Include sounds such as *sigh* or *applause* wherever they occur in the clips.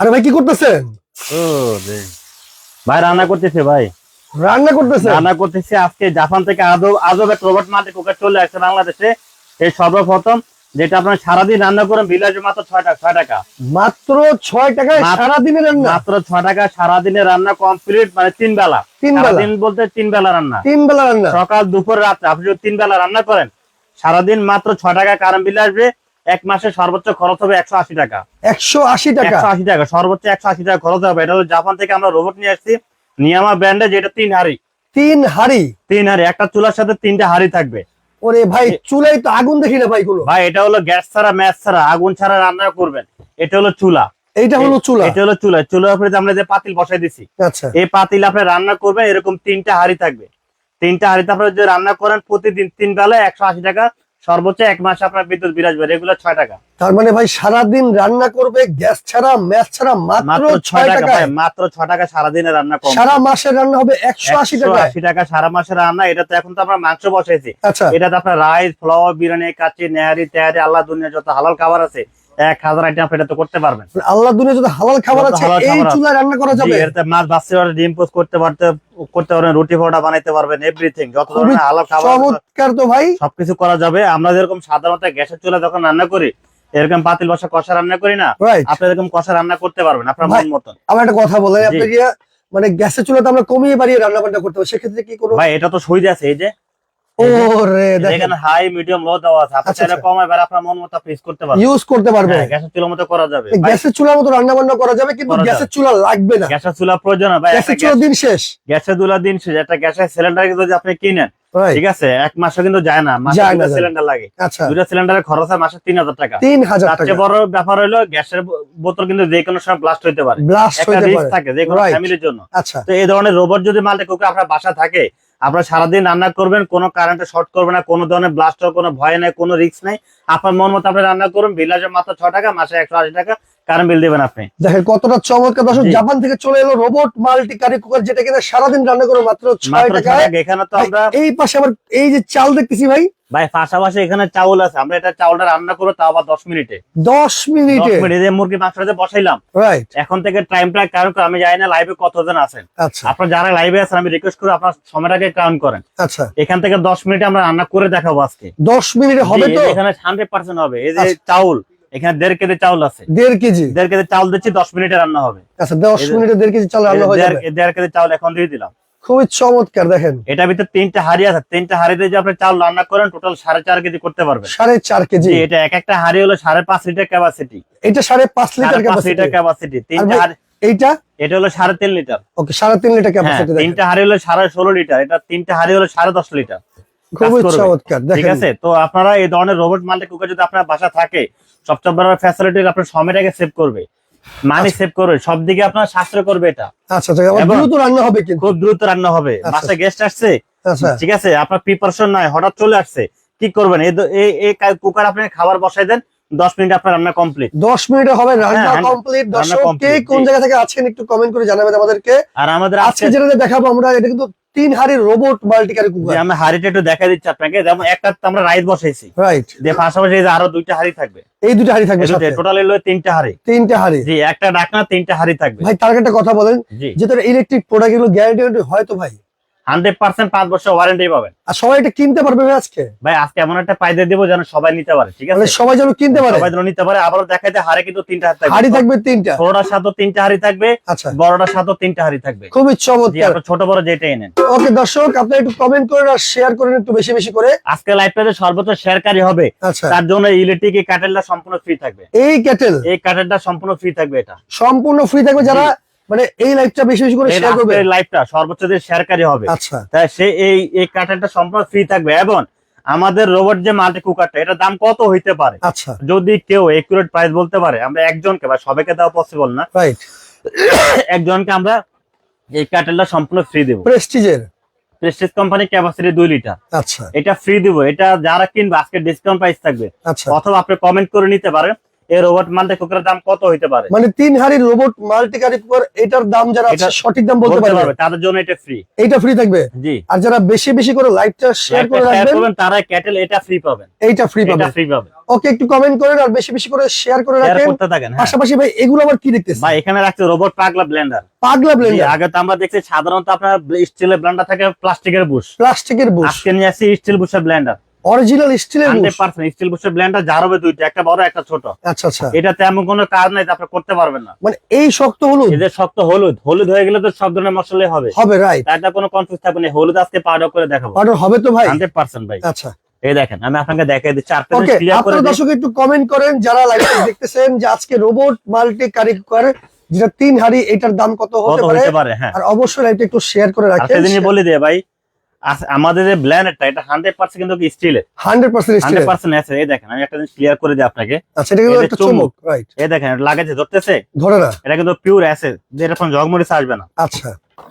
আরে ভাই কি করতেছেন? ও। ভাই রান্না করতেছে ভাই। রান্না করতেছেন? রান্না করতেছে আজকে জাপান থেকে আজব আজব এক রোবট মাল্টি কুকার চলে আসছে বাংলাদেশে। এই সর্বপ্রথম যেটা আপনার সারাদিন রান্না করেন বিলাসে মাত্র ছয় টাকা ছয় টাকা। মাত্র ছয় টাকায় মাত্র- সারাদিনে রান্না? মাত্র ছয় টাকা সারাদিনে রান্না কমপ্লিট মানে তিন বেলা। তিন বেলা? দিন বলতে তিন বেলা রান্না। তিন বেলা রান্না? সকাল দুপুর রাত আপনি যদি তিন বেলা রান্না করেন সারাদিন মাত্র ছয় টাকা কারেন্ট বিল আসবে এক মাসে সর্বোচ্চ খরচ হবে একশো আশি টাকা। একশো আশি টাকা? একশো আশি টাকা সর্বোচ্চ একশো আশি টাকা খরচ হবে। এটা হলো জাপান থেকে আমরা রোবট নিয়ে আসছি। নিয়ামা ব্র্যান্ডে যেটা তিন হাড়ি। তিন হাড়ি? তিন হাড়ি একটা চুলার সাথে তিনটা হাড়ি থাকবে। ওরে ভাই চুলাই তো আগুন দেখি না ভাই কোনো ভাই এটা হলো গ্যাস ছাড়া ম্যাচ ছাড়া আগুন ছাড়া রান্না করবেন। এটা হলো চুলা। এইটা হলো চুলা? এটা হলো চুলা। চুলার উপরে আমরা যে পাতিল বসাই দিছি আচ্ছা। এই পাতিল আপনি রান্না করবেন এরকম তিনটা হাড়ি থাকবে। তিনটা হাড়িতে আপনার যদি রান্না করেন প্রতিদিন তিন বেলা একশো আশি টাকা সর্বোচ্চ এক মাস আপনার বিদ্যুৎ বিল আসবে রেগুলার ছয় টাকা। তার মানে ভাই সারাদিন রান্না করবে গ্যাস ছাড়া ম্যাচ ছাড়া মাত্র ছয় ছয় টাকা মাত্র ছয় টাকা সারাদিনে রান্না করবে সারা মাসে রান্না হবে একশো আশি টাকা আশি টাকা সারা মাসে রান্না এটা তো এখন তো আমরা মাংস বসাইছি। এটা তো আপনার রাইস ফ্লাওয়ার বিরিয়ানি কাচি নেহারি তেহারি আল্লাহ দুনিয়া যত হালাল খাবার আছে এক হাজার আইটেম আপনি এটা তো করতে পারবেন। আল্লাহ দুনিয়া যদি হালাল খাবার আছে এই চুলায় রান্না করা যাবে। মাছ ডিম পোস্ট করতে পারতে করতে পারবেন রুটি পরোটা বানাইতে পারবেন এভরিথিং যত ধরনের হালাল খাবার চমৎকার তো ভাই। সবকিছু করা যাবে। আমরা যেরকম সাধারণত গ্যাসের চুলা যখন রান্না করি এরকম পাতিল বসা কষা রান্না করি না আপনি এরকম কষা রান্না করতে পারবেন আপনার মন মতন। আমার একটা কথা বলে আপনি কি মানে গ্যাসের চুলাতে আমরা কমিয়ে বাড়িয়ে রান্না বান্না করতে হবে সেক্ষেত্রে কি করব ভাই এটা তো সুবিধা আছে এই যে ও রে দেখেন। এখানে হাই মিডিয়াম লো দেওয়া আছে। আপনি আচ্ছা, চাইলে আচ্ছা। কমায় বেড়ে আপনার মন মতো ফিক্স করতে পারবেন। ইউজ করতে পারবে হ্যাঁ, গ্যাসের চুলার মতো করা যাবে। গ্যাসের চুলার মতো রান্না বান্না করা যাবে কিন্তু গ্যাসের চুলা লাগবে না। গ্যাসের চুলা প্রয়োজন ভাই গ্যাসের চুলা দিন শেষ। গ্যাসের চুলা দিন শেষ। একটা গ্যাসের সিলিন্ডার যদি আপনি কিনেন. ঠিক আছে এক কিন্তু যায় না। মাসে দুটো সিলিন্ডার লাগে। আচ্ছা। দুটো সিলিন্ডারের খরচ হয় মাসে তিন হাজার টাকা। তিন হাজার বড় ব্যাপার হলো গ্যাসের বোতল কিন্তু যে কোনো সময় ব্লাস্ট হইতে পারে। একটা রিস্ক থাকে যে কোনো ফ্যামিলির জন্য। আচ্ছা। তো এই ধরনের রোবট যদি মাল্টি কুকার আপনার বাসা থাকে আপনার সারাদিন রান্না করবেন, কোনো কারেন্টে শর্ট করবে না, কোনো ধরনের ব্লাস্টার কোনো ভয় নাই, কোনো রিস্ক নাই। আপনার মন মতো আপনি রান্না করুন ভিলাজের মাত্র ছ টাকা, মাসে একশো আশি টাকা। কারেন্ট বিল দেবেন আপনি? দেখেন কতটা চমৎকার। দর্শক জাপান থেকে চলে এলো রোবট মাল্টি কারি কুকার যেটা কিনা সারাদিন রান্না করে মাত্র ছয় মাত্র ছ টাকায়। টাকা। এখানে তো আমরা এই পাশে আবার এই যে চাল দেখতেছি ভাই। ভাই পাশাপাশি এখানে চাউল আছে। আমরা এটা চাউলটা রান্না করব তাও আবার দশ মিনিটে। দশ দশ মিনিটে মিনিটে মুরগি বসাইলাম। এখন থেকে টাইমটা কারণ আমি জানি না লাইভে কতজন আছেন। আচ্ছা। আপনার যারা লাইভে আছেন আমি রিকোয়েস্ট করি আপনার সময়টাকে কাউন্ট করেন। আচ্ছা। এখান থেকে দশ মিনিটে আমরা রান্না করে দেখাবো আজকে। দশ মিনিটে হবে তো? এখানে হান্ড্রেড পার্সেন্ট হবে। এই যে আচ্ছা। চাউল এখানে দেড় কেজি চাউল আছে। দেড় কেজি? দেড় কেজি চাউল দিচ্ছি দশ মিনিটে রান্না হবে। আচ্ছা দশ মিনিটে দেড় কেজি চাল এই রান্না হয়ে দেড় কেজি চাউল এখন দিয়ে দিলাম। খুবই চমৎকার দেখেন। এটার ভিতরে তিনটা হাড়ি আছে। তিনটা হাড়িতে যে আপনি চাউল রান্না করেন টোটাল সাড়ে চার কেজি করতে পারবেন। সাড়ে চার কেজি? এটা এক একটা হাড়ি হলো সাড়ে পাঁচ লিটার ক্যাপাসিটি এটা সাড়ে পাঁচ লিটার লিটার ক্যাপাসিটি তিনটা এইটা? এটা হলো সাড়ে তিন লিটার। ওকে সাড়ে তিন লিটার ক্যাপাসিটি তিনটা হাড়ি হলো সাড়ে ষোলো লিটার। এটা তিনটা হাড়ি হলো সাড়ে দশ লিটার। খুবই চমৎকার ঠিক আছে? তো আপনারা এই ধরনের রোবট মাল্টি কুকার যদি আপনার বাসা থাকে সবচেয়ে বড় ফ্যাসিলিটি আপনার সময়টাকে সেভ করবে। মানি সেভ করবে সব দিকে আপনার সাশ্রয় করবে এটা। আচ্ছা আচ্ছা দ্রুত রান্না হবে কিন্তু। খুব দ্রুত রান্না হবে। আচ্ছা। বাসায় গেস্ট আসছে আচ্ছা। ঠিক আছে? আপনার প্রিপারেশন নাই হঠাৎ চলে আসছে কি করবেন? এই কুকার আপনি খাবার বসাই দেন দশ মিনিট আপনার রান্না কমপ্লিট দশ মিনিটে হবে রান্না হ্যাঁ, কমপ্লিট রান্না দর্শক কে কোন জায়গা থেকে আছেন একটু কমেন্ট করে জানাবেন আমাদেরকে। আর আমাদের আজকে যেটা দেখাবো আমরা এটা কিন্তু তিন হাড়ির রোবট মাল্টিকারি যে কুকার আমরা হাড়িটা একটু দেখা দিচ্ছি আপনাকে। যেমন একটা তো আমরা রাইস বসাইছি। রাইট যে পাশাপাশি এই যে আরও দুইটা হাড়ি থাকবে। এই দুটো হাড়ি থাকবে সাথে। টোটাল এলো তিনটা হাড়ি। তিনটে হাড়ি। জি একটা ডাকনা তিনটা হাড়ি থাকবে। ভাই তার একটা কথা বলেন। জি। যেটা ইলেকট্রিক প্রোডাক্ট এগুলো গ্যারান্টি হয় তো ভাই। হান্ড্রেড পার্সেন্ট পাঁচ বছর ওয়ারেন্টি পাবেন। আর সবাই এটা কিনতে পারবে আজকে? ভাই আজকে এমন একটা পাইদে দিব যেন সবাই নিতে পারে ঠিক আছে? সবাই যেন কিনতে পারে? সবাই যেন নিতে পারে আবারও কিন্তু তিনটা হাড়ি হাড়ি থাকবে থাকবে তিনটা? ছোটটার সাথে তিনটা হাড়ি থাকবে আচ্ছা। বড়টার সাথে তিনটা হাড়ি থাকবে। খুবই চমৎকার। ছোট বড় যেটাই নেন। ওকে দর্শক আপনি একটু কমেন্ট করেন আর শেয়ার করেন একটু বেশি বেশি করে। আজকে লাইভটাতে সর্বোচ্চ শেয়ারকারী হবে। আচ্ছা। তার জন্য ইলেকট্রিক এই কাটেলটা সম্পূর্ণ ফ্রি থাকবে। এই ক্যাটেল এই কাটেলটা সম্পূর্ণ ফ্রি থাকবে এটা। সম্পূর্ণ ফ্রি থাকবে যারা মানে এই লাইভটা বেশি বেশি করে শেয়ার করবে? আজকের লাইভটা সর্বোচ্চ যে শেয়ারকারী হবে। আচ্ছা। তাই সে এই এই কাটেলটা সম্পূর্ণ ফ্রি থাকবে। এবং আমাদের রোবট যে মাল্টি কুকারটা এটার দাম কত হইতে পারে? আচ্ছা। যদি কেউ একুরেট প্রাইস বলতে পারে আমরা একজনকে বা সবাইকে দেওয়া পসিবল না। রাইট একজনকে আমরা এই কাটেলটা সম্পূর্ণ ফ্রি দেবো। প্রেস্টিজের প্রেস্টিজ কোম্পানি ক্যাপাসিটি দুই লিটার আচ্ছা। এটা ফ্রি দিব। এটা যারা কিনবে আজকে ডিসকাউন্ট প্রাইস থাকবে। আচ্ছা। অথবা আপনি কমেন্ট করে নিতে পারেন। এই রোবট মাল্টি কুকারের দাম কত হইতে পারে? মানে তিন হাড়ি রোবট মাল্টি কুকার এটার দাম যারা আছে সঠিক দাম বলতে পারবে? তাদের জন্য এটা ফ্রি এইটা ফ্রি থাকবে? জি। আর যারা বেশি বেশি করে লাইভটা শেয়ার করে রাখবেন তারা ক্যাটেল এটা ফ্রি পাবেন। এইটা ফ্রি এটা পাবে ফ্রি পাবে ওকে একটু কমেন্ট করেন আর বেশি বেশি করে শেয়ার করে রাখেন। হ্যাঁ। পাশাপাশি ভাই এগুলো আবার কি দেখতেছেন? ভাই এখানে রাখছে রোবট পাগলা ব্লেন্ডার পাগলা ব্লেন্ডার আগে তো আমরা দেখছি সাধারণত আপনার স্টিলের ব্লেন্ডার থাকে প্লাস্টিকের বুশ প্লাস্টিকের বুশ আজকে নিয়ে আসি স্টিল বুশের ব্লেন্ডার অরিজিনাল স্টিলের বুশ হান্ড্রেড পার্সেন্ট স্টিল বুশের ব্লেন্ডার যার হবে দুইটা একটা বড় একটা ছোট। আচ্ছা আচ্ছা। এটা তেমন কোনো কাজ নাই আপনি করতে পারবেন না। মানে এই শক্ত হলুদ? এদের শক্ত হলুদ। হলুদ হয়ে গেলে তো সব ধরনের মশলাই হবে। হবে রাইট তাই কোনো কনফিউজ থাকবে না। হলুদ আজকে পাউডার করে দেখাবো। অর্ডার হবে তো ভাই? হান্ড্রেড পার্সেন্ট ভাই। আচ্ছা। এই দেখেন আমি আপনাকে দেখাই দিচ্ছি আপনারা দর্শক একটু কমেন্ট করেন যারা লাইভ *coughs* দেখতেছেন যে আজকে রোবট মাল্টি কারি কুকার যেটা তিন হাড়ি এটার দাম কত হতে পারে? হ্যাঁ। আর অবশ্যই লাইভটা একটু শেয়ার করে রাখেন। বলে দিয়ে ভাই আমাদের যে ব্ল্যান্ডারটা এটা হান্ড্রেড পার্সেন্ট কিন্তু স্টিলের hundred percent hundred steel percent আছে এই দেখেন আমি একটা জিনিস ক্লিয়ার করে দিই আপনাকে। আচ্ছা এটা কিন্তু একটা রাইট এই দেখেন এটা লাগাচ্ছে ধরতেছে? ধরে না। এটা কিন্তু পিওর অ্যাসেড যেটা কোনো জগমরিচ আসবে না। আচ্ছা।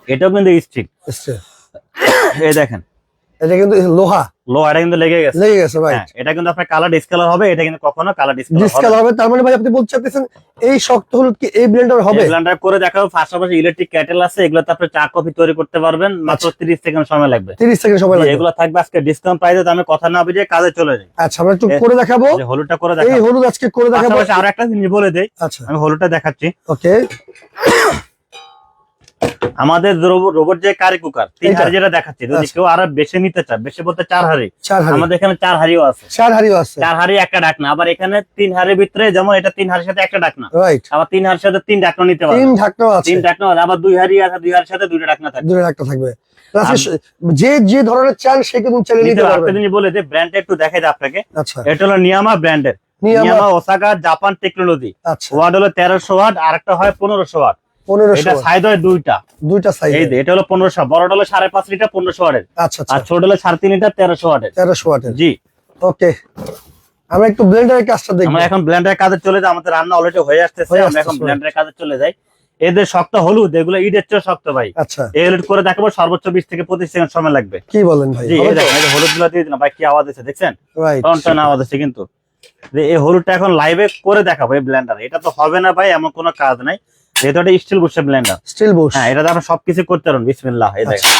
এটাও কিন্তু স্টিল steel। এই দেখেন। এটা কিন্তু লোহা। লো এটা কিন্তু লেগে গেছে। লেগে গেছে ভাই হ্যাঁ এটা কিন্তু আপনার কালার ডিসকালার হবে এটা কিন্তু কখনো কালার ডিসকালার ডিসকাল হবে তার মানে ভাই আপনি বলতে চাইতেছেন এই শক্ত হলুদ কি এই ব্লেন্ডার হবে? ব্লেন্ডার করে দেখাবো পাশাপাশি ইলেকট্রিক ক্যাটেল আছে এগুলোতে আপনি চা কফি তৈরি করতে পারবেন মাত্র আচ্ছা। 30 সেকেন্ড সময় লাগবে। 30 সেকেন্ড সময় লাগবে। এগুলো থাকবে আজকে ডিসকাউন্ট প্রাইসে আমি কথা না বুঝে কাজে চলে যাই। আচ্ছা আমরা একটু করে দেখাবো। যে হলুদটা করে এই হলুদ আজকে করে দেখাবো। আরও একটা জিনিস বলে দেই আচ্ছা। আমি হলুদটা দেখাচ্ছি। ওকে আমাদের রোবট যে কারি কুকার তিন? হাড়ি যেটা দেখাচ্ছি যদি আচ্ছা। কেউ আরও বেশি নিতে চায় বেশি বলতে চার হাড়ি। আমাদের এখানে চার হাড়িও আছে। চার হাড়িও আছে। চার হাড়ি একটা ডাকনা। আবার এখানে তিন হাড়ির ভিতরে যেমন এটা তিন হাড়ির সাথে একটা ডাকনা। আবার তিন হাড়ির সাথে তিন ডাকনা নিতে পারবে। তিন ঢাকনাও আছে। তিন ডাকনা আছে, আবার দুই হাড়ি আছে দুই হাড়ির সাথে দুইটা ডাকনা থাকে দূরে একটা থাকবে। যে যে ধরনের চান সে কিন্তু চাইলে নিতে পারবে। জিনিস বলে যে ব্র্যান্ডটা একটু দেখাই দেয় আপনাকে। আচ্ছা। এটা হলো নিয়ামা ব্র্যান্ডের নিয়ে নিয়ামা ওসাকা জাপান টেকনোলজি আচ্ছা। ওয়াট হলো তেরোশো ওয়াট আর একটা হয় পনেরোশো ওয়াট। এটা সাইজ হয় দুইটা। দুইটা সাইজ এই এটা হলো বড়টা লিটার ওয়াটের। আচ্ছা আর ছোট হলো সাড়ে তিন লিটার তেরোশো ওয়াটের। তেরোশো ওয়াটের। জি। ওকে। আমরা একটু ব্লেন্ডারের কাজটা দেখব। আমরা এখন ব্লেন্ডারের কাজে চলে যাই। আমাদের রান্না অলরেডি হয়ে আসতেছে। আমরা এখন ব্লেন্ডারের কাজে চলে যাই। এদের শক্ত হলুদ এগুলো ইটের চেয়ে শক্ত ভাই। আচ্ছা। করে দেখাবো সর্বোচ্চ বিশ থেকে পঁচিশ সেকেন্ড সময় লাগবে। কি বলেন ভাই? জি এই দেখেন হলুদগুলো দিয়ে দিলাম। ভাই কি আওয়াজ আছে দেখছেন? রাইট টন টন আওয়াজ আছে কিন্তু। যে এই হলুদটা এখন লাইভে করে দেখাবো এই ব্লেন্ডার এটা তো হবে না ভাই এমন কোনো কাজ নাই। যেহেতু এটা স্টিল বুসে ব্লেন্ডার স্টিল বুশ হ্যাঁ এটাতে আপনি সবকিছু করতে পারবেন বিসমিল্লাহ এই দেখেন।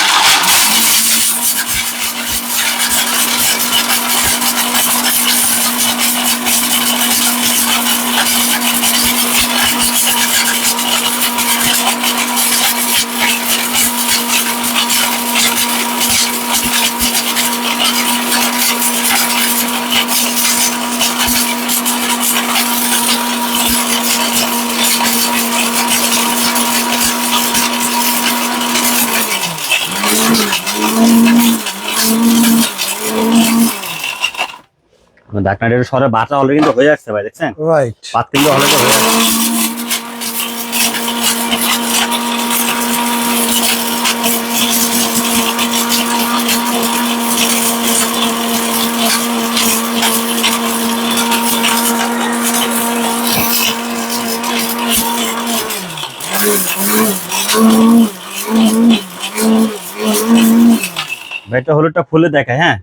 ডাকনাটির সরে বাটা অলরেডি কিন্তু হয়ে আসছে ভাই দেখছেন? রাইট পাত কিন্তু অলরেডি হয়ে আসছে। ভাইটা হলুদটা খুলে দেখায় হ্যাঁ?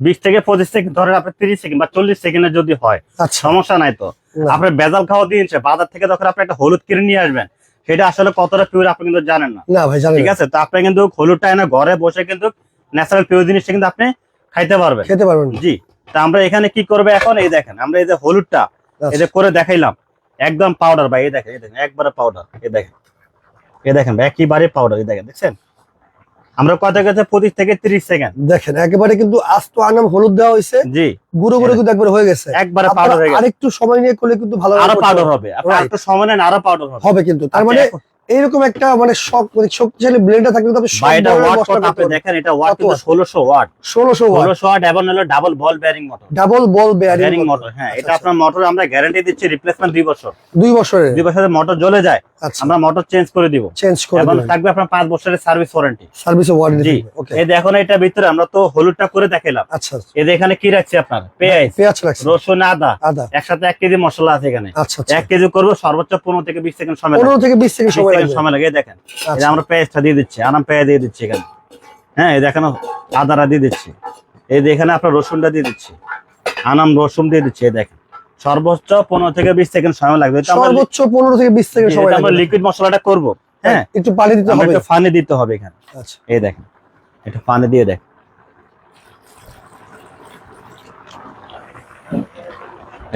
বিশ থেকে পঁচিশ সেকেন্ড ধরেন আপনার তিরিশ সেকেন্ড বা চল্লিশ সেকেন্ডের যদি হয় আচ্ছা। সমস্যা নাই তো। না। আপনার বেজাল খাওয়া দিয়েছে বাজার থেকে যখন আপনি একটা হলুদ কিনে নিয়ে আসবেন সেটা আসলে কতটা পিওর আপনি কিন্তু জানেন না। না ভাই জানি ঠিক আছে? তো আপনি কিন্তু হলুদটা এনে ঘরে বসে কিন্তু ন্যাচারাল পিওর জিনিসটা কিন্তু আপনি খাইতে পারবেন। খেতে পারবেন। জি। তা আমরা এখানে কি করবে এখন? এই দেখেন আমরা এই যে হলুদটা আচ্ছা। এই যে করে দেখাইলাম একদম পাউডার ভাই এই দেখেন এই দেখেন একবারে পাউডার এই দেখেন। এই দেখেন ভাই একেবারে পাউডার এই দেখেন দেখছেন? আমরা কথা গেছে পঁচিশ থেকে তিরিশ সেকেন্ড দেখেন একেবারে কিন্তু আস্ত আনাম হলুদ দেওয়া হয়েছে। জি। গুরু গুঁড়ো কিন্তু একবার হয়ে গেছে। একবারে পাউডার হয়ে গেছে। আরেকটু সময় নিয়ে করলে কিন্তু ভালো আরও পাউডার হবে। আপনি Right. একটু সময় নেন আরও পাউডার হবে। হবে কিন্তু। তার মানে আচ্ছা, এইরকম একটা মানে শক মানে শক্তিশালী ব্লেন্ডার থাকলে সব এটা ওয়াট কত আপনি দেখেন এটা ওয়াট কিন্তু watt? ষোলোশো ওয়াট ষোলোশো ওয়াট ষোলোশো ওয়াট এবং হলো double ball bearing motor double ball bearing motor হ্যাঁ এটা আপনার মোটর আমরা গ্যারান্টি দিচ্ছি রিপ্লেসমেন্ট দুই বছর। দুই বছরের? দুই বছরের মোটর জ্বলে যায় আচ্ছা। আমরা মোটর চেঞ্জ করে দিব। চেঞ্জ করে এবং থাকবে আপনার পাঁচ বছরের service warranty service warranty okay এই দেখুন এটা ভিতরে আমরা তো হলুদটা করে দেখাইলাম। আচ্ছা এই এখানে কি রাখছি আপনার? পেঁয়াজ। পেঁয়াজ রাখছি। রসুন আদা। আদা। একসাথে এক কেজি মশলা আছে এখানে। আচ্ছা আচ্ছা। এক কেজি করব সর্বোচ্চ পনেরো থেকে বিশ সেকেন্ড সময় পনেরো লাগবে। থেকে বিশ 20 সময় সেকেন্ড লাগবে সময় লাগে দেখেন। আচ্ছা। আমরা পেঁয়াজটা দিয়ে দিচ্ছি আরাম পেঁয়াজ দিয়ে দিচ্ছি এখানে। হ্যাঁ এই দেখেন আদাটা দিয়ে দিচ্ছি। এই এখানে আপনার রসুনটা দিয়ে দিচ্ছি। আনাম রসুন দিয়ে দিচ্ছি এই দেখেন। সর্বোচ্চ পনেরো থেকে বিশ সেকেন্ড সময় লাগবে। সর্বোচ্চ পনেরো থেকে বিশ সেকেন্ড সময় আমরা লিকুইড মশলাটা করব। হ্যাঁ একটু পানি দিতে হবে। একটু পানি দিতে হবে এখানে। আচ্ছা। এই দেখেন একটু পানি দিয়ে দেখ।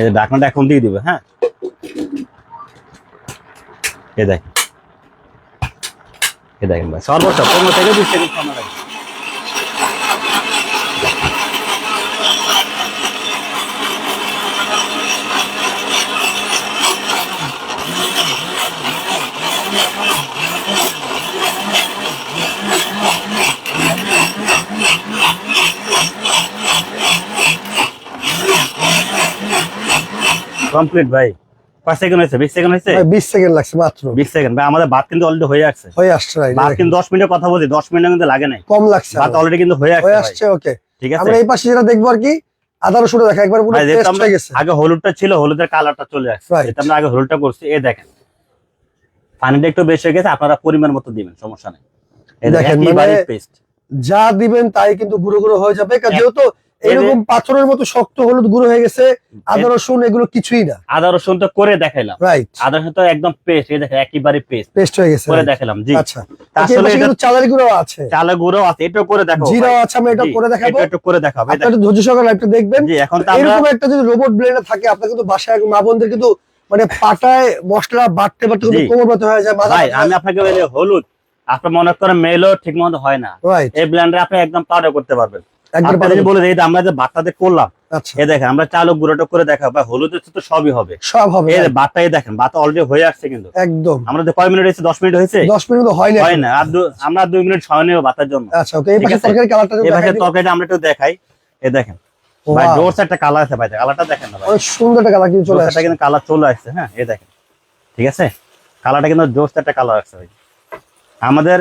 এই ঢাকনাটা এখন দিয়ে দিবে হ্যাঁ। এই দেখ। এই দেখেন ভাই সর্বোচ্চ পনেরো থেকে বিশ সেকেন্ড সময় লাগবে কমপ্লিট ভাই পাঁচ সেকেন্ড হয়েছে বিশ সেকেন্ড হয়েছে? বিশ সেকেন্ড লাগছে মাত্র। বিশ সেকেন্ড আমাদের ভাত কিন্তু অলরেডি হয়ে আসছে। হয়ে আসছে ভাত কিন্তু দশ মিনিটের কথা বলছি দশ মিনিট কিন্তু লাগে নাই। কম লাগছে ভাত অলরেডি কিন্তু হয়ে আসছে হয়ে আসছে ওকে ঠিক আছে? আমরা এই পাশে যেটা দেখব আর কি আদা রসুন দেখা একবার পুরো ভাই, যেহেতু পেস্ট আমরা হয়ে গেছে। আগে হলুদটা ছিল হলুদের কালারটা চলে আসছে। Right. আমরা আগে হলুদটা করছি এ দেখেন। পানিটা একটু বেশি হয়ে গেছে আপনারা পরিমাণ মতো দিবেন সমস্যা নেই। এই দেখেন, মানে- পেস্ট যা দিবেন তাই কিন্তু গুঁড়ো গুঁড়ো হয়ে যাবে যেহেতু এরকম পাথরের মতো শক্ত হলুদ গুঁড়ো হয়ে গেছে আদা রসুন এগুলো কিছুই না। আদা রসুন তো করে দেখাইলাম। রাইট আদা রসুন তো একদম পেস্ট এই দেখেন একেবারে পেস্ট পেস্ট হয়ে গেছে করে. দেখালাম জি। আচ্ছা। আসলে এটা চালের গুঁড়ো আছে। গুঁড়ো আছে এটাও করে দেখাবো জিরাও আছে আমি এটা করে দেখাবো। এটা একটু করে দেখাবো আপনার একটু ধৈর্য সহকারে লাইভটা দেখবেন। জি এখন তো আমরা এরকম একটা যদি রোবট ব্লেন্ডার থাকে আপনার কিন্তু বাসায় মা বোনদের কিন্তু মানে পাটায় মশলা বাটতে বাটতে কিন্তু কোমর ব্যথা হয়ে যায় ভাই আমি আপনাকে বলি হলুদ আপনার মনে করেন মেলও ঠিক মতো হয় না। এই ব্লেন্ডারে আপনি একদম পাউডার করতে পারবেন। বলে দিই আমরা যে বাটটাতে করলাম আচ্ছা। দেখেন আমরা চালক গুঁড়োটা করে দেখাবো ভাই হলুদের তো সবই হবে। সব হবে এই যে right. বাটটা এই দেখেন বাটা অলরেডি হয়ে আসছে কিন্তু। একদম। আমরা কয় মিনিট হয়েছে? দশ মিনিট হয়েছে? দশ মিনিট তো হয়নি হয় না আর আমরা দুই মিনিট সময় নেব বাতার জন্য। আচ্ছা এই পাশে তরকারি কালারটা এই ভাষার তরকারিটা আমরা একটু দেখাই। এই দেখেন ভাই জোরস একটা কালার আছে ভাই কালারটা দেখেন না ভাই। সুন্দর একটা কালার কিন্তু চলে আসছে। কিন্তু কালার চলে আসছে হ্যাঁ এই দেখেন। ঠিক আছে? কালারটা কিন্তু জোরস একটা কালার আসছে ভাই। আমাদের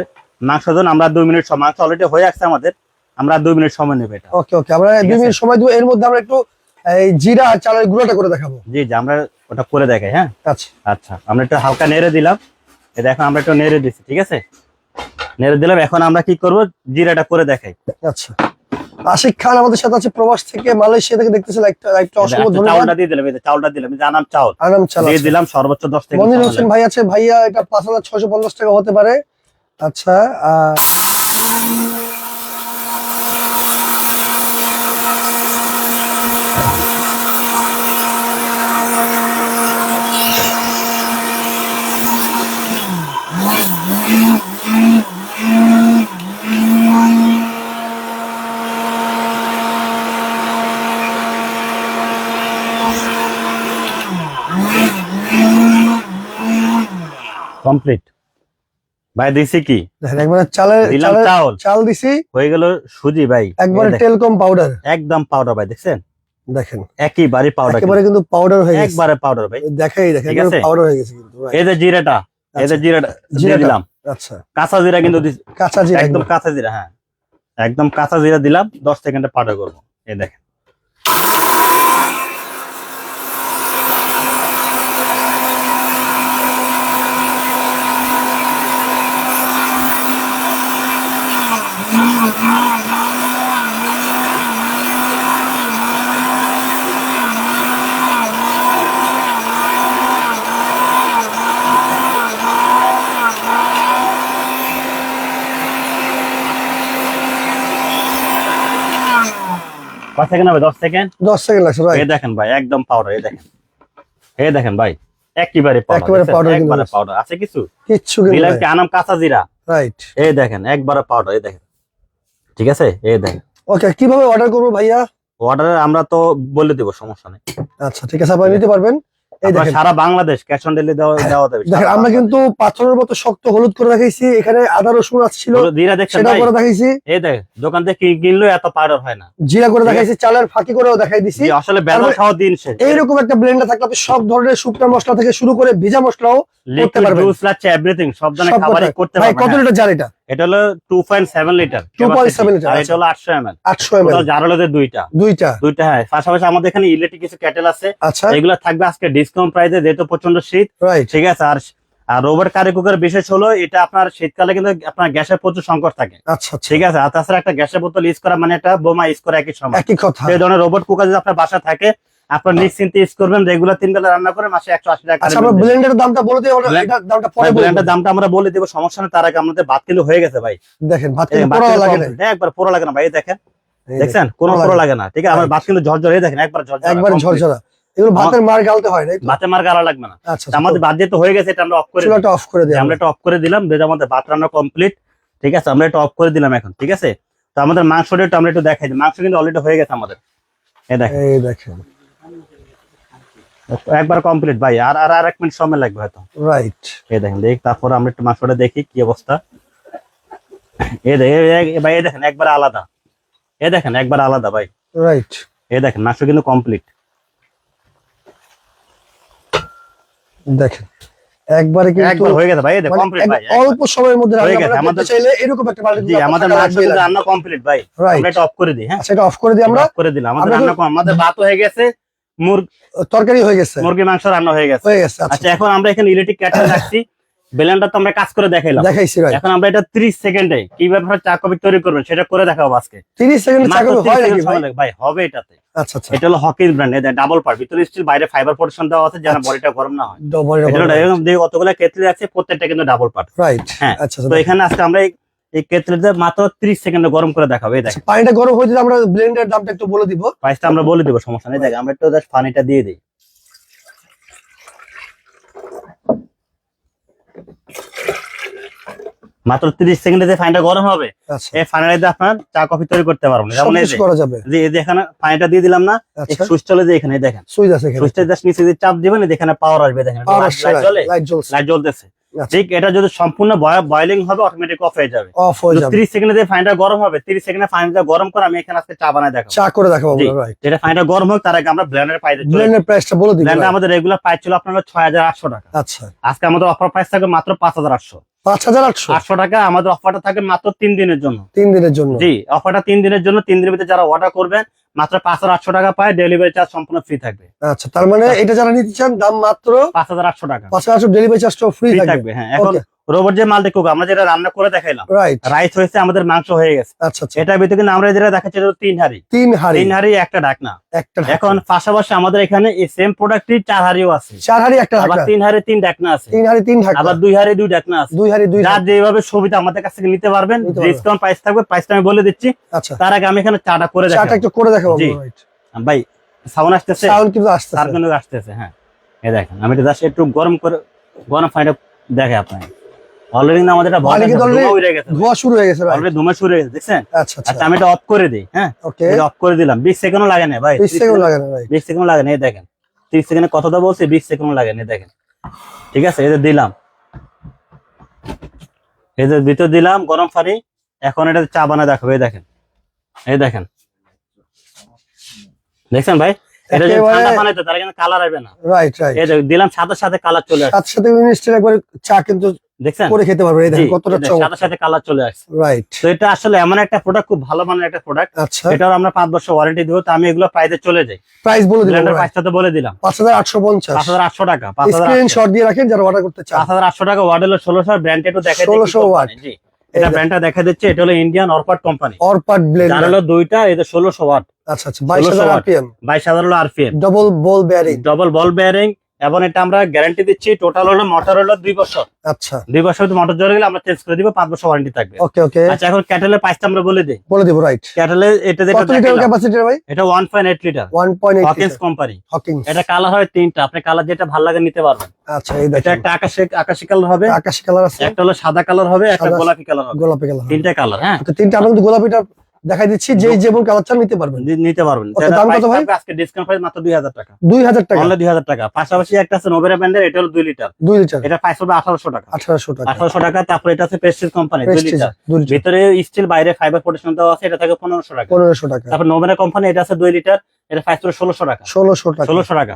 মাংস আমরা দুই মিনিট সময় মাংস অলরেডি হয়ে আসছে আমাদের। আমরা দুই মিনিট সময় নেবে এটা। ওকে ওকে আমরা দুই মিনিট সময় দিব এর মধ্যে আমরা একটু এই জিরা আর চালের গুঁড়োটা করে দেখাবো। জি জি আমরা ওটা করে দেখাই হ্যাঁ? আচ্ছা। আচ্ছা আমরা একটু হালকা নেড়ে দিলাম। এই দেখো আমরা একটু নেড়ে দিচ্ছি ঠিক আছে? নেড়ে দিলাম এখন আমরা কি করব? জিরাটা করে দেখাই। আচ্ছা। আশিক খান আমাদের সাথে আছে প্রবাস থেকে মালয়েশিয়া থেকে দেখতেছে একটা লাইভটা অসংখ্য আচ্ছা, ধন্যবাদ। চাউলটা দিয়ে দিলাম যে চাউলটা দিলাম যে আনাম চাউল। আনাম চাল দিয়ে দিলাম সর্বোচ্চ দশ থেকে মনির হোসেন ভাই আছে ভাইয়া এটা পাঁচ হাজার ছয়শো পঞ্চাশ টাকা হতে পারে। আচ্ছা কমপ্লিট ভাই দিছি কি? একবারে চালের দিলাম চাউল। চাল দিছি। হয়ে গেল সুজি ভাই। একবারে টেলকম পাউডার একদম পাউডার ভাই দেখছেন? দেখেন। একইবারে পাউডার একেবারে কিন্তু পাউডার হয়ে গেছে। একবারে পাউডার ভাই। দেখাই দেখেন পাউডার হয়ে গেছে কিন্তু এই যে জিরাটা এই যে জিরাটা দিয়ে জিরাটা। দিলাম। আচ্ছা। কাঁচা জিরা কিন্তু দিছি। কাঁচা জিরা একদম কাঁচা জিরা হ্যাঁ। একদম কাঁচা জিরা দিলাম দশ সেকেন্ডে পাউডার করব। এই দেখেন। কত সেকেন্ড হবে দশ সেকেন্ড? দশ সেকেন্ড লাগছে এই দেখেন ভাই একদম পাউডার এই দেখেন। এই দেখেন ভাই একেবারে একেবারে পাউডার একবারে পাউডার আছে কিছু? কিছু দিলাম কি আনাম কাঁচা জিরা? রাইট এই দেখেন একবারে পাউডার এই দেখেন। ঠিক আছে? এই দেখেন। ওকে কীভাবে অর্ডার করব ভাইয়া? অর্ডার আমরা তো বলে দেবো সমস্যা নেই। আচ্ছা ঠিক আছে আপনি নিতে পারবেন। সারা বাংলাদেশ ক্যাশ অন ডেলিভারি দেওয়া দেওয়া যাবে আমরা কিন্তু পাথরের মতো শক্ত হলুদ করে দেখাইছি এখানে আদা রসুন ছিল জিরা দেখছেন সেটা ভাই? করে দেখাইছি। এই দেখ দোকান থেকে কিনলেও এত পাউডার হয় না। জিরা করে দেখাইছি চালের ফাঁকি করেও দেখাই দিছি। আসলে বেলা সহ দিন শেষ। এইরকম একটা ব্লেন্ডার থাকলে আপনি সব ধরনের শুকনো মশলা থেকে শুরু করে ভেজা মশলাও লিকুইড পারবেন। জুস লাচ্ছে এভরিথিং সব ধরনের খাবারই করতে ভাই পারবেন কত হ্যাঁ। লিটার জার এটা? এটা হলো 2.7 লিটার 2.7 লিটার। এটা হলো 800 ml আটশো এম টোটাল জার হলো দুইটা। দুইটা। দুইটা হ্যাঁ। পাশাপাশি আমাদের এখানে ইলেকট্রিক কিছু ক্যাটেল আছে। আচ্ছা। এগুলো থাকবে আজকে ডিসকাউন্ট প্রাইসে যেহেতু প্রচণ্ড শীত। ঠিক আছে? আর আর রোবট কারি কুকার বিশেষ হলো এটা আপনার শীতকালে কিন্তু আপনার গ্যাসের প্রচুর সংকট থাকে। আচ্ছা আচ্ছা। ঠিক আছে? আর তাছাড়া একটা গ্যাসের বোতল ইউজ করা মানে একটা বোমা ইউজ করা একই সময়। একই কথা। সেই ধরনের রোবট কুকার যদি আপনার বাসা থাকে আপনার নিশ্চিন্তে ইউজ করবেন রেগুলার তিন বেলা রান্না করে মাসে একশো আশি টাকা আচ্ছা আমরা দামটা বলে আমরা এটার দামটা পরে ভাই দামটা আমরা বলে দেবো সমস্যা নেই তার আগে আমাদের ভাত কিলো হয়ে গেছে ভাই। দেখেন ভাত এই পোড়া লাগে না একবার পুরো লাগে না ভাই দেখেন। দেখছেন? কোনো পোড়া পুরো লাগে না ঠিক আছে? আমার. ভাত কিন্তু ঝরঝর এই দেখেন একবার ঝরঝর একবারে ঝরঝরা। এগুলো ভাতের মার গালতে হয় না ভাতে মার গালা লাগবে না। আচ্ছা তা আমাদের ভাত যেহেতু হয়ে গেছে এটা আমরা অফ করে। চুলাটা অফ করে দিই আমরা এটা অফ করে দিলাম যে আমাদের ভাত রান্না কমপ্লিট ঠিক আছে? আমরা এটা অফ করে দিলাম এখন ঠিক আছে? তো আমাদের মাংসটা একটু আমরা একটু দেখাই দিই। মাংস কিন্তু অলরেডি হয়ে গেছে আমাদের। এই দেখেন। এই দেখেন। একবার কমপ্লিট ভাই। আর আর আর এক মিনিট সময় লাগবে হয়তো। রাইট এই দেখেন দেখ তারপর আমরা একটু মাংসটা দেখি কি অবস্থা। এই দেখেন ভাই এই দেখেন একবার আলাদা। এই দেখেন একবার আলাদা ভাই। রাইট এই দেখেন মাংস কিন্তু কমপ্লিট দেখেন একবারে কিন্তু একবার হয়ে গেছে ভাই এই মানে কমপ্লিট ভাই অল্প সময়ের মধ্যে হয়ে গেছে, আমাদের- চাইলে এরকম একটা জি কিন্তু আমাদের কিন্তু রান্না কমপ্লিট ভাই। আমরা এটা অফ করে দিই হ্যাঁ? এটা অফ করে দিই আমরা। অফ করে দিলাম আমাদের রান্না কম আমাদের ভাত হয়ে গেছে। মুরগ তরকারি হয়ে গেছে। মুরগি মাংস রান্না হয়ে গেছে। হয়ে গেছে আচ্ছা। আচ্ছা এখন আমরা এখানে ইলেকট্রিক ক্যাটেল রাখছি। বেলেনটা তো আমরা কাজ করে দেখাইলাম। দেখাইছি রাইট এখন আমরা এটা 30 সেকেন্ডে কীভাবে চা কফি তৈরি করবেন সেটা করে দেখাবো আজকে। 30 সেকেন্ড চাকরি 30 হয় নাকি ভাই? ভাই হবে এটাতে। আচ্ছা আচ্ছা। এটা হলো হকির ব্র্যান্ড এটা ডাবল পার্ট ভিতরে স্টিল বাইরে ফাইবার প্রোটেকশন দেওয়া আছে যেন আচ্ছা। বডিটা গরম না হয়। এটা এরকম যে কতগুলো কেটলি আছে প্রত্যেকটা কিন্তু ডাবল পার্ট রাইট হ্যাঁ, আচ্ছা তো এখানে আজকে আমরা এই- এই কেটলিতে মাত্র 30 সেকেন্ডে গরম করে দেখাবো এই দেখেন। পানিটা গরম হয়ে আমরা ব্লেন্ডের দামটা একটু বলে দিব। প্রাইসটা আমরা বলে দিব সমস্যা নেই। দেখ আমরা একটু জাস্ট পানিটা দিয়ে দিই। মাত্র 30 সেকেন্ডে যে পানিটা গরম হবে আচ্ছা। এই দিয়ে আপনার চা কফি তৈরি করতে পারবেন যেমন এই যে করা যাবে। যে এই এখানে পানিটা দিয়ে দিলাম না আচ্ছা। সুইচ চলে যে এখানে দেখেন। সুইচ আছে এখানে। সুইচটা জাস্ট নিচে দিয়ে চাপ দিবেন এই এখানে পাওয়ার আসবে দেখেন। লাইট- লাইট জ্বলে? লাইট জ্বলছে। লাইট জ্বলতেছে। ঠিক এটা যদি সম্পূর্ণ বয়লিং হবে অটোমেটিক অফ হয়ে যাবে। অফ হয়ে যাবে। 30 সেকেন্ডে যে ফাইনটা গরম হবে 30 সেকেন্ডে ফাইনটা গরম করে আমি এখানে আজকে চা বানায় দেখাবো। চা করে দেখাবো ভাই রাইট যেটা ফাইনটা গরম হোক তার আগে আমরা ব্লেন্ডারে পাই দিই ব্লেন্ডের প্রাইসটা বলে দিই ব্লেন্ডার আমাদের রেগুলার প্রাইস ছিল আপনার ছয় হাজার আটশো টাকা। আচ্ছা। আজকে আমাদের অফার প্রাইস থাকবে মাত্র পাঁচ হাজার আটশো। পাঁচ হাজার আটশো। আটশো টাকা। আমাদের অফারটা থাকে মাত্র তিন দিনের জন্য। তিন দিনের জন্য। জি অফারটা তিন দিনের জন্য। তিন দিনের ভিতরে যারা অর্ডার করবেন মাত্র পাঁচ হাজার আটশো টাকা পায়। ডেলিভারি চার্জ সম্পূর্ণ ফ্রি থাকবে। আচ্ছা তার মানে এটা যারা নিতে চান দাম মাত্র পাঁচ হাজার আটশো টাকা। পাঁচ হাজার ডেলিভারি চার্জটা ফ্রি ফ্রি থাকবে। হ্যাঁ। এখন রোবট যে মালটা কুক আমরা যেটা রান্না করে দেখাইলাম রাইস হয়েছে আমাদের মাংস হয়ে গেছে। আচ্ছা আচ্ছা। এটার ভিতরে কিন্তু আমরা যেটা দেখাচ্ছি তিন হাড়ি। তিন হাড়ি। তিন হাড়ি একটা ঢাকনা। একটা এখন পাশাপাশি আমাদের এখানে এই সেম প্রোডাক্টই চার হাড়িও আছে। চার হাড়ি একটা আবার তিন হাড়ি তিন ঢাকনা আছে। তিন হাড়ি তিন ঢাকনা। আবার দুই হাড়ি দুই ঢাকনা আছে। দুই হাড়ি দুই যার। যেভাবে সুবিধা আমাদের কাছ থেকে নিতে পারবেন। ডিসকাউন্ট প্রাইস থাকবে প্রাইসটা আমি বলে দিচ্ছি। আচ্ছা। তার আগে আমি এখানে চাটা করে দেখাবো চাটা একটু করে দেখাবো। জি। ভাই সাউন্ড আসতেছে? সাউন্ড কিন্তু আসতেছে। কিন্তু আসতেছে হ্যাঁ। এই দেখেন আমি এটা জাস্ট একটু গরম করে গরম পানিটা দেখে আপনাকে। অলরেডি আমাদের এটা কিন্তু ধোঁয়া ধোয়া শুরু হয়ে গেছে অলরেডি ধুমে শুরু হয়ে গেছে দেখছেন? আচ্ছা আচ্ছা। আচ্ছা আমি এটা অফ করে দিই হ্যাঁ? ওকে এটা অফ করে দিলাম। বিশ সেকেন্ডও লাগে না ভাই। বিশ সেকেন্ড লাগে না রাইট বিশ সেকেন্ড লাগে না এই দেখেন। ত্রিশ সেকেন্ডে কতটা বলছে বিশ সেকেন্ড লাগে না দেখেন। ঠিক আছে এদের দিলাম। এদের ভিতর দিলাম গরম পানি এখন এটা চা বানা দেখাবো এই দেখেন। এই দেখেন। দেখছেন ভাই? এটা যদি ঠান্ডা পানিতে তাহলে কিন্তু কালার আসবে না। রাইট রাইট এই দিলাম সাথে সাথে কালার চলে আসছে। সাথে সাথে মিনিস্টার একবার চা কিন্তু দেখছেন? করে খেতে পারবে। এই দেখেন কতটা চমক সাথে সাথে কালার চলে আসছে। রাইট তো এটা আসলে এমন একটা প্রোডাক্ট খুব ভালো মানের একটা প্রোডাক্ট আচ্ছা। এটার আমরা পাঁচ বছর ওয়ারেন্টি দিব তো আমি এগুলো প্রাইসে চলে যাই। প্রাইস বলে দিলাম ব্র্যান্ডের প্রাইসটা তো বলে দিলাম। পাঁচ হাজার আটশো পঞ্চাশ। পাঁচ হাজার আটশো টাকা স্ক্রিনশট দিয়ে রাখেন যারা অর্ডার করতে চান। টাকা ওয়ার্ড হলো ষোলোশো ব্র্যান্ড একটু দেখা 1600 ওয়াট। জি। এটা ব্র্যান্ডটা দেখা যাচ্ছে এটা হলো ইন্ডিয়ান অরপাট কোম্পানি অরপাট যার ব্লেন্ডার হলো দুইটা এটা 1600 ওয়াট। আচ্ছা আচ্ছা বাইশ 1600 হাজার আরপিএম বাইশ হাজার হলো RPM double ball bearing double ball bearing এবং এটা আমরা গ্যারান্টি দিচ্ছি টোটাল হলো মোটর হলো দুই বছর। আচ্ছা। দুই বছর মোটর জলে গেলে আমরা চেঞ্জ করে দিব পাঁচ বছর ওয়ারেন্টি থাকবে। ওকে ওকে আচ্ছা এখন ক্যাটেলের প্রাইসটা আমরা বলে দিই। বলে দিব রাইট ক্যাটেলের এটা যেটা কত লিটার ক্যাপাসিটি ভাই? এটা one point eight litre one point eight company Hawking এটা কালার হয় তিনটা আপনি কালার যেটা ভালো লাগে নিতে পারবেন। আচ্ছা এই এটা দেখেন একটা আকাশি আকাশি কালার হবে। আকাশি কালার আছে। একটা হলো সাদা কালার হবে একটা গোলাপি কালার হবে। গোলাপি কালার তিনটা কালার হ্যাঁ। ওকে তিনটা আমরা কিন্তু গোলাপিটা দেখাই দিচ্ছি যে যেমন কালার চান নিতে পারবেন। নিতে পারবেন। দাম কত ভাই? আজকে ডিসকাউন্ট প্রাইস মাত্র দুই হাজার টাকা। দুই হাজার টাকা। অনলি দুই হাজার টাকা। পাশাপাশি একটা আছে নোবেরা ব্র্যান্ডের এটা হলো দুই লিটার। দুই লিটার। এটা প্রাইস হবে আঠারোশো টাকা। আঠারোশো টাকা। আঠারোশো টাকা তারপরে এটা আছে প্রেস্টিজ কোম্পানি দুই Prestige, লিটার। ভিতরে স্টিল বাইরে ফাইবার প্রোটেকশন দেওয়া আছে এটা থাকে পনেরোশো টাকা। পনেরোশো টাকা। তারপর নোবেরা কোম্পানি এটা আছে দুই লিটার এটা প্রাইস হবে ষোলোশো টাকা। ষোলোশো টাকা। ষোলোশো টাকা।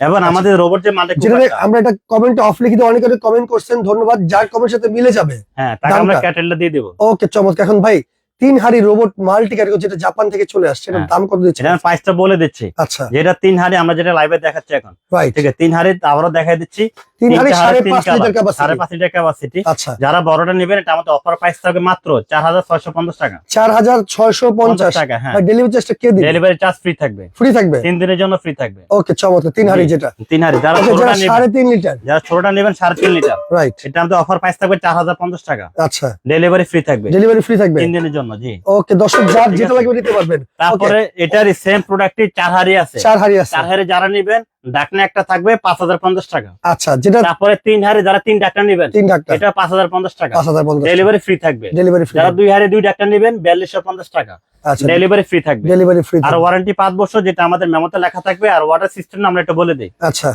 এবং আমাদের রোবট যে মালিক যেটা আমরা এটা কমেন্ট অফ লিখিত অনেকে কমেন্ট করছেন ধন্যবাদ। যার কমেন্ট সাথে মিলে যাবে হ্যাঁ তাকে আমরা? ক্যাটেলটা দিয়ে দেবো। ওকে চমৎকার। এখন ভাই তিন হাড়ি রোবট মাল্টি ক্যাটাগরি যেটা জাপান থেকে চলে আসছে এটার হ্যাঁ। দাম কত দিচ্ছে? এটা আমি প্রাইসটা বলে দিচ্ছি। আচ্ছা। যেটা তিন হাড়ি আমরা যেটা লাইভে দেখাচ্ছি এখন। ঠিক আছে তিন হাড়ি আবারও দেখাই দিচ্ছি। তিন হাড়ি তিনটা সাড়ে হাড়ি, তিন পাঁচ কালার, লিটার ক্যাপাসিটি সাড়ে পাঁচ লিটার ক্যাপাসিটি যারা বড়টা নেবেন এটা আমাদের অফার প্রাইস থাকবে মাত্র চার হাজার ছয়শো পঞ্চাশ টাকা। চার হাজার ছয়শো পঞ্চাশ। পঞ্চাশ টাকা হ্যাঁ। ডেলিভারি চার্জটা কে দিবে? ডেলিভারি চার্জ ফ্রি থাকবে। ফ্রি থাকবে? তিন দিনের জন্য ফ্রি থাকবে। ওকে চমৎকার। তিন হাড়ি যেটা। তিন হাড়ি। যারা ছোটটা যারা সাড়ে তিন লিটার। যারা ছোটটা নেবেন সাড়ে তিন লিটার। রাইট এটা আমাদের অফার প্রাইস থাকবে চার হাজার পঞ্চাশ টাকা। আচ্ছা। ডেলিভারি ফ্রি থাকবে। ডেলিভারি ফ্রি থাকবে? তিন দিনের জন্য জি। ওকে দর্শক যার যেটা লাগবে নিতে পারবেন। তারপরে এটার সেম প্রোডাক্টে চার হাড়ি আছে। চার হাড়ি আছে। চার হাড়ি যারা নিবেন ডাকনা একটা থাকবে পাঁচ হাজার পঞ্চাশ টাকা। আচ্ছা যেটা তারপরে তিন হাড়ি যারা তিন ডাকনা নিবেন তিন ডাক্তার এটা পাঁচ হাজার পঞ্চাশ টাকা। পাঁচ হাজার পঞ্চাশ ডেলিভারি ফ্রি থাকবে। ডেলিভারি ফ্রি যারা দুই হাড়ি দুই ডাকনা নিবেন বিয়াল্লিশশো পঞ্চাশ টাকা। আচ্ছা ডেলিভারি ফ্রি থাকবে। ডেলিভারি ফ্রি আর ওয়ারেন্টি পাঁচ বছর যেটা আমাদের মেমোতে লেখা থাকবে আর ওয়াটার সিস্টেম আমরা বলে দিই। আচ্ছা।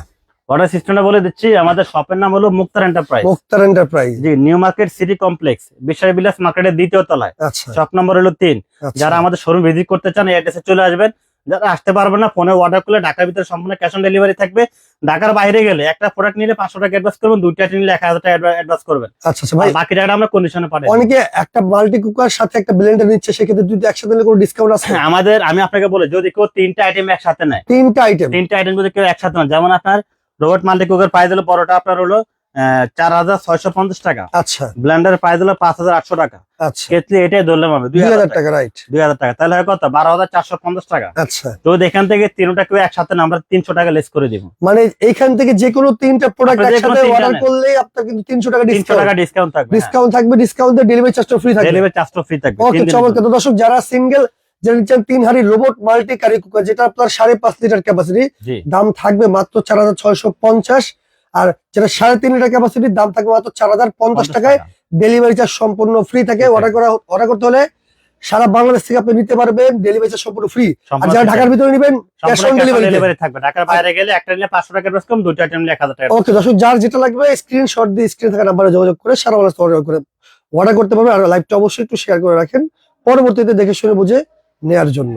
সিস্টেমটা বলে দিচ্ছি আমাদের শপের নাম হলো মুক্তার এন্টারপ্রাইজ মুক্তার এন্টারপ্রাইজ জি new market city complex Biswas Bilas মার্কেটের দ্বিতীয় তলায়। আচ্ছা। শপ নম্বর হলো তিন। আচ্ছা। যারা আমাদের শোরুম ভিজিট করতে চান এই অ্যাড্রেসে চলে আসবেন। যারা আসতে পারবে না ফোনে অর্ডার করলে ঢাকার ভিতরে সম্পূর্ণ ক্যাশ অন ডেলিভারি থাকবে। ঢাকার বাইরে গেলে একটা প্রোডাক্ট নিলে পাঁচশো টাকা অ্যাডভান্স করবেন দুইটা নিলে এক হাজার টাকা অ্যাডভান্স করবেন। আচ্ছা আচ্ছা ভাই বাকি টাকাটা আমরা কন্ডিশনে পাঠাই অনেকে একটা মাল্টি কুকার সাথে একটা ব্লেন্ডার নিচ্ছে সেক্ষেত্রে যদি একসাথে নিলে কোনো ডিসকাউন্ট আছে? আমাদের আমি আপনাকে বলি যদি কেউ তিনটা আইটেম একসাথে নেয় তিনটা আইটেম তিনটা আইটেম যদি কেউ একসাথে নেয় যেমন আপনার রোবট মাল্টি কুকার প্রাইস হলো বড়টা আপনার হলো চার হাজার ছয়শো পঞ্চাশ টাকা। আচ্ছা। ব্লেন্ডার প্রাইস হলো পাঁচ হাজার আটশো টাকা। আচ্ছা। এটাই ধরলাম আমি দুই হাজার টাকা। রাইট দুই হাজার টাকা। তাহলে হয় কত? বারো হাজার চারশো পঞ্চাশ টাকা। আচ্ছা। তো এখান থেকে তিনটা কেউ একসাথে আমরা তিনশো টাকা লেস করে দিব। মানে এইখান থেকে যে কোনো তিনটা প্রোডাক্ট একসাথে অর্ডার করলে আপনার কিন্তু তিনশো টাকা তিনশো টাকা ডিসকাউন্ট থাকবে ডিসকাউন্ট থাকবে ডিসকাউন্টে ডেলিভারি চার্জটা ফ্রি থাকবে। ডেলিভারি চার্জটা ফ্রি থাকবে ওকে চমৎকার। দর্শক যারা সিঙ্গেল তিন হাড়ি রোবট মাল্টি কারি কুকার যেটা আপনার সাড়ে পাঁচ লিটার ক্যাপাসিটি দাম থাকবে মাত্র চার হাজার ছয়শো পঞ্চাশ। আর যেটা সাড়ে তিন লিটার ক্যাপাসিটির দাম থাকবে মাত্র চার হাজার পঞ্চাশ টাকায়। ডেলিভারি চার্জ সম্পূর্ণ ফ্রি থাকে। অর্ডার করা অর্ডার করতে হলে সারা বাংলাদেশ থেকে আপনি নিতে পারবেন। ডেলিভারি চার্জ সম্পূর্ণ ফ্রি আর যারা ঢাকার ভিতরে নেবেন ক্যাশ অন ডেলিভারি থাকবে। ঢাকার বাইরে গেলে একটা নিলে পাঁচশো টাকা ডিসকাউন্ট কম দুইটা আইটেম নিলে এক হাজার টাকা। ওকে দর্শক যার যেটা লাগবে স্ক্রিনশট দিয়ে স্ক্রিন থাকা নাম্বারে যোগাযোগ করে সারা বাংলাদেশ অর্ডার করে অর্ডার করতে পারবেন আর লাইভটা অবশ্যই একটু শেয়ার করে রাখেন। পরবর্তীতে দেখে শুনে বুঝে নেয়ার জন্য।